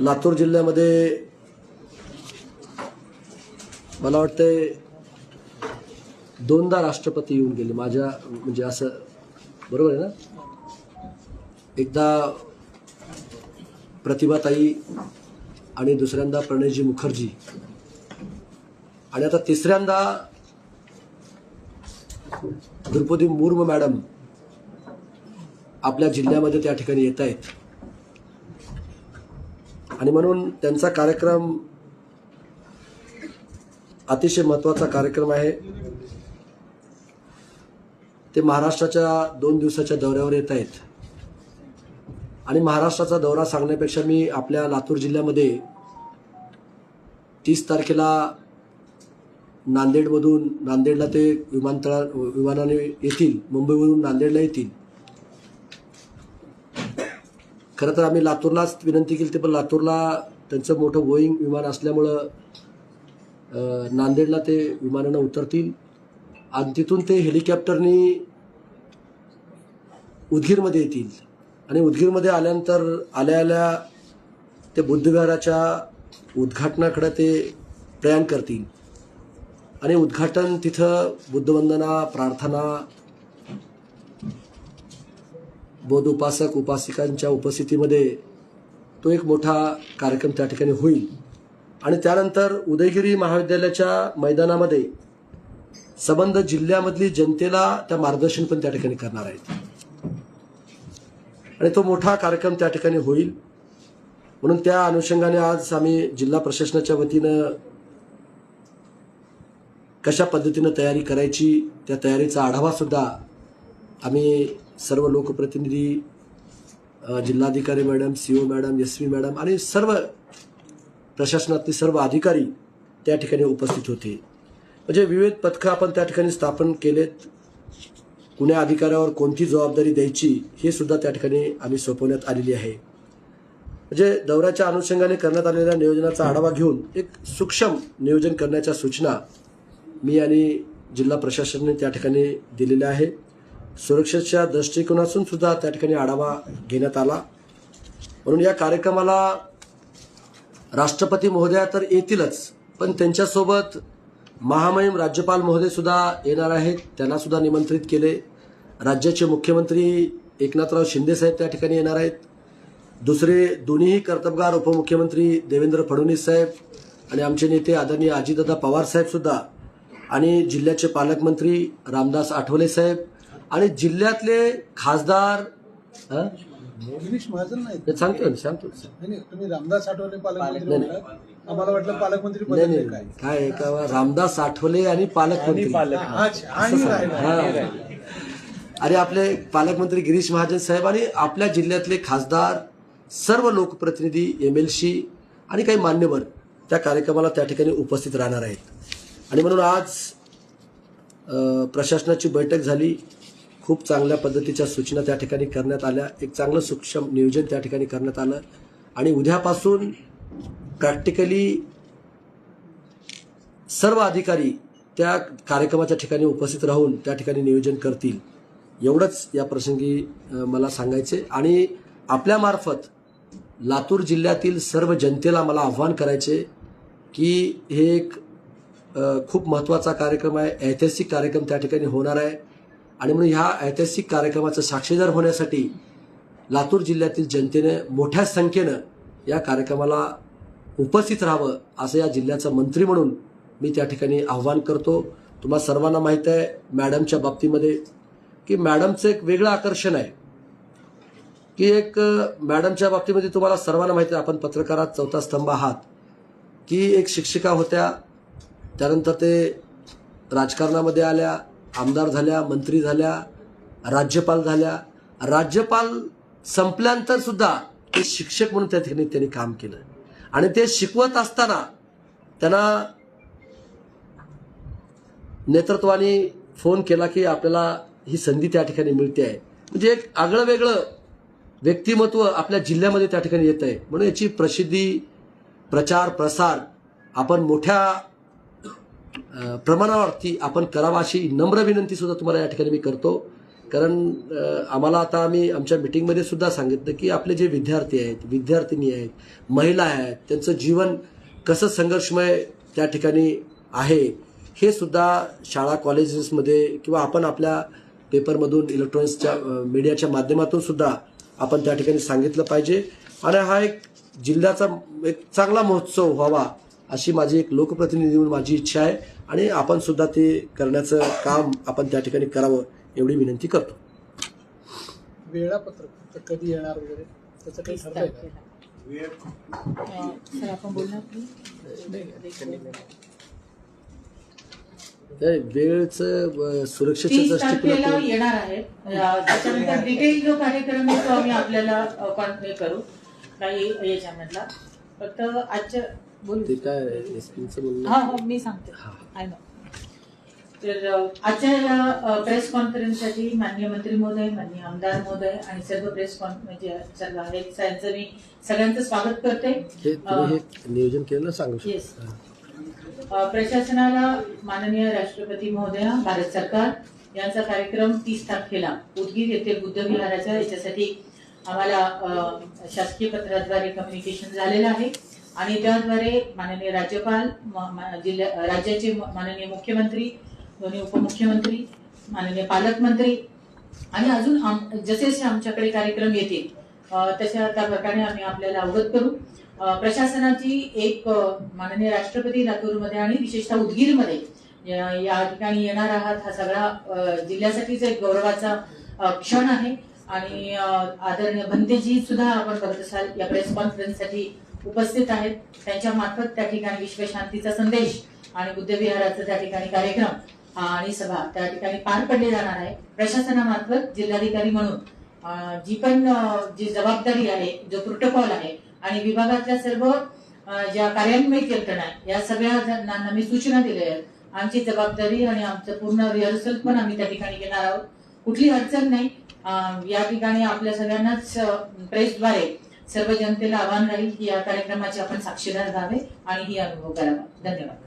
लातूर जिल्ह्यामध्ये मला वाटतंय दोनदा राष्ट्रपती येऊन गेले. माझ्या म्हणजे असं बरोबर आहे ना? एकदा प्रतिभाताई आणि दुसऱ्यांदा प्रणयजी मुखर्जी. आणि आता तिसऱ्यांदा द्रौपदी मुर्मू मॅडम आपल्या जिल्ह्यामध्ये त्या ठिकाणी येत आहेत आणि म्हणून त्यांचा कार्यक्रम अतिशय महत्त्वाचा कार्यक्रम आहे. ते महाराष्ट्राच्या दोन दिवसाच्या दौऱ्यावर येत आहेत. आणि महाराष्ट्राचा दौरा सांगण्यापेक्षा मी आपल्या लातूर जिल्ह्यामध्ये तीस तारखेला नांदेडमधून नांदेडला ते विमानतळा विमानाने येतील मुंबईवरून नांदेडला येतील. खरं तर आम्ही लातूरलाच विनंती केली ते पण लातूरला त्यांचं मोठं बोईंग विमान असल्यामुळं नांदेडला ते विमानानं उतरतील. आणि तिथून ते हेलिकॉप्टरनी उदगीरमध्ये येतील. आणि उदगीरमध्ये आल्यानंतर आल्या आल्या ते बुद्धविहाराच्या उद्घाटनाकडे ते प्रयाण करतील. आणि उद्घाटन तिथं बुद्धवंदना प्रार्थना बौद्ध उपासक उपासिकांच्या उपस्थितीमध्ये तो एक मोठा कार्यक्रम त्या ठिकाणी होईल. आणि त्यानंतर उदयगिरी महाविद्यालयाच्या मैदानामध्ये संबंध जिल्ह्यामधली जनतेला त्या मार्गदर्शन पण त्या ठिकाणी करणार आहेत. आणि तो मोठा कार्यक्रम त्या ठिकाणी होईल. म्हणून त्या अनुषंगाने आज आम्ही जिल्हा प्रशासनाच्या वतीनं कशा पद्धतीनं तयारी करायची त्या तयारीचा आढावासुद्धा आम्ही सर्व लोकप्रतिनिधी जिल्हाधिकारी madam C O madam S V madam आणि सर्व प्रशासनातले सर्व अधिकारी त्या ठिकाणी उपस्थित होते. म्हणजे विविध पथकं आपण त्या ठिकाणी स्थापन केलेत. कुण्या अधिकाऱ्यावर कोणती जबाबदारी द्यायची हे सुद्धा त्या ठिकाणी आम्ही सोपवण्यात आलेली आहे. म्हणजे दौऱ्याच्या अनुषंगाने करण्यात आलेल्या नियोजनाचा आढावा घेऊन एक सूक्ष्म नियोजन करण्याच्या सूचना मी आणि जिल्हा प्रशासनाने त्या ठिकाणी दिलेल्या आहे सुरक्षेच्या दृष्टिकोनातून सुद्धा त्या ठिकाणी आढावा घेण्यात आला. म्हणून या कार्यक्रमाला राष्ट्रपती महोदया तर येतीलच पण त्यांच्यासोबत महामहिम राज्यपाल महोदय सुद्धा येणार आहेत. त्यांना सुद्धा निमंत्रित केले. राज्याचे मुख्यमंत्री एकनाथराव शिंदे साहेब त्या ठिकाणी येणार आहेत. दुसरे दोन्हीही कर्तबगार उपमुख्यमंत्री देवेंद्र फडणवीस साहेब आणि आमचे नेते आदरणीय अजितदादा पवार साहेब सुद्धा आणि जिल्ह्याचे पालकमंत्री रामदास आठवले साहेब आणि जिल्ह्यातले खासदार हं? गिरीश महाजन नाही सांगतो ना सांगतो नाही, नाही, तुम्ही रामदास आठवले पालकमंत्री नाही, बोललात. आम्हाला वाटलं पालकमंत्री नाही बदलले नाही काय? काय आहे का रामदास आठवले आणि पालकमंत्री. अच्छा, आणि राहिलं. हा. आणि आपले पालकमंत्री गिरीश महाजन साहेब आणि आपल्या जिल्ह्यातले खासदार सर्व लोकप्रतिनिधी एम एल सी आणि काही मान्यवर त्या कार्यक्रमाला त्या ठिकाणी उपस्थित राहणार आहेत. आणि म्हणून आज अ, प्रशासनाची बैठक झाली. खूप चांगल्या पद्धतीच्या सूचना त्या ठिकाणी करण्यात आल्या. एक चांगलं सूक्ष्म नियोजन त्या ठिकाणी करण्यात आलं. आणि उद्यापासून प्रॅक्टिकली सर्व अधिकारी त्या कार्यक्रमाच्या ठिकाणी उपस्थित राहून त्या ठिकाणी नियोजन करतील. एवढंच या प्रसंगी मला सांगायचे. आणि आपल्यामार्फत लातूर जिल्ह्यातील सर्व जनतेला मला आव्हान करायचे की हे एक खूप महत्त्वाचा कार्यक्रम आहे. ऐतिहासिक कार्यक्रम त्या ठिकाणी होणार आहे. आणि म्हणून ह्या ऐतिहासिक कार्यक्रमाचं साक्षीदार होण्यासाठी लातूर जिल्ह्यातील जनतेने मोठ्या संख्येनं या कार्यक्रमाला उपस्थित राहावं असं या जिल्ह्याचा मंत्री म्हणून मी त्या ठिकाणी आव्हान करतो. तुम्हा सर्वांना माहीत आहे मॅडमच्या बाबतीमध्ये की मॅडमचं एक वेगळं आकर्षण आहे. की एक मॅडमच्या बाबतीमध्ये तुम्हाला सर्वांना माहिती आहे आपण पत्रकारात चौथा स्तंभ आहात की एक शिक्षिका होत्या त्यानंतर ते राजकारणामध्ये आल्या आमदार झाल्या मंत्री झाल्या राज्यपाल झाल्या. राज्यपाल संपल्यानंतर सुद्धा ते शिक्षक म्हणून त्या ठिकाणी त्यांनी काम केलं. आणि ते शिकवत असताना त्यांना नेतृत्वाने फोन केला की आपल्याला ही संधी त्या ठिकाणी मिळते आहे. म्हणजे एक आगळं वेगळं व्यक्तिमत्व आपल्या जिल्ह्यामध्ये त्या ठिकाणी येत आहे. म्हणून याची प्रसिद्धी प्रचार प्रसार आपण मोठ्या प्रमाणावरती आपण करावा अशी नम्र विनंती सुद्धा तुम्हाला या ठिकाणी मी करतो. कारण आम्हाला आता आम्ही आमच्या मिटिंगमध्ये सुद्धा सांगितलं की आपले जे विद्यार्थी आहेत विद्यार्थिनी आहेत महिला आहेत त्यांचं जीवन कसं संघर्षमय त्या ठिकाणी आहे हे सुद्धा शाळा कॉलेजेसमध्ये किंवा आपण आपल्या पेपरमधून इलेक्ट्रॉनिक्सच्या मीडियाच्या माध्यमातून सुद्धा आपण त्या ठिकाणी सांगितलं पाहिजे. आणि हा एक जिल्ह्याचा एक चांगला महोत्सव व्हावा अशी माझी एक लोकप्रतिनिधी म्हणून माझी इच्छा आहे आणि आपण सुद्धा ते करण्याचं काम आपण त्या ठिकाणी करावं एवढी विनंती करतो. वेळापत्रक तर कधी येणार वगैरे? त्याचं काही सर आपण बोलणार? नाही, वेळचं सुरक्षेच्या दृष्टिकोनातून येणार आहे त्याच्यानंतर डिटेल जो कार्यक्रम आहे तो आम्ही आपल्याला कॉन्टे करू. काही याच्यामधला. फक्त आजच्या ते काय एसपीचं म्हणणं हा हो मी सांगते. हा. आय नो तर अ, आजच्या या प्रेस कॉन्फरन्ससाठी माननीय मंत्री महोदय माननीय आमदार महोदय आणि सर्व प्रेस कॉन म्हणजे सर्व त्यांचं मी सगळ्यांचं स्वागत करते. हे तुम्ही हे नियोजन केलं सांगू Yes. शकता अ, प्रशासनाला माननीय राष्ट्रपती महोदया भारत सरकार यांचा कार्यक्रम तीस तारखेला उदगीर येथे बुद्ध विहाराच्या याच्यासाठी आम्हाला अ, शासकीय पत्राद्वारे कम्युनिकेशन झालेलं आहे. आणि त्याद्वारे माननीय राज्यपाल म- जिल्हा राज्याचे माननीय मुख्यमंत्री दोन्ही उपमुख्यमंत्री माननीय पालकमंत्री आणि अजून आम- जसे जसे आमच्याकडे कार्यक्रम येतील तशा त्या प्रकारे आम्ही आपल्याला अवगत करू. प्रशासनाची एक माननीय राष्ट्रपती लातूरमध्ये आणि विशेषतः उदगीरमध्ये या ठिकाणी येणार आहात हा सगळा जिल्ह्यासाठीच एक गौरवाचा क्षण आहे. आणि आदरणीय भंतेजी सुद्धा आपण करत असाल या प्रेस कॉन्फरन्ससाठी उपस्थित आहेत. त्यांच्या मार्फत त्या ठिकाणी विश्वशांतीचा संदेश आणि बुद्धविहाराचा त्या ठिकाणी कार्यक्रम आणि सभा त्या ठिकाणी पार पडली जाणार आहे. प्रशासनामार्फत जिल्हाधिकारी म्हणून जी पण जी जबाबदारी आहे जो प्रोटोकॉल आहे आणि विभागातल्या सर्व ज्या कार्यान्वित यंत्रणा या सगळ्या जणांना मी सूचना दिल्या आहेत. आमची जबाबदारी आणि आमचं पूर्ण रिहर्सल पण आम्ही त्या ठिकाणी घेणार आहोत. कुठली अडचण नाही. या ठिकाणी आपल्या सगळ्यांनाच प्रेसद्वारे सर्व जनतेला आव्हान राहील की या कार्यक्रमाचे आपण साक्षीदार व्हावे आणि ही अनुभव करावा. धन्यवाद.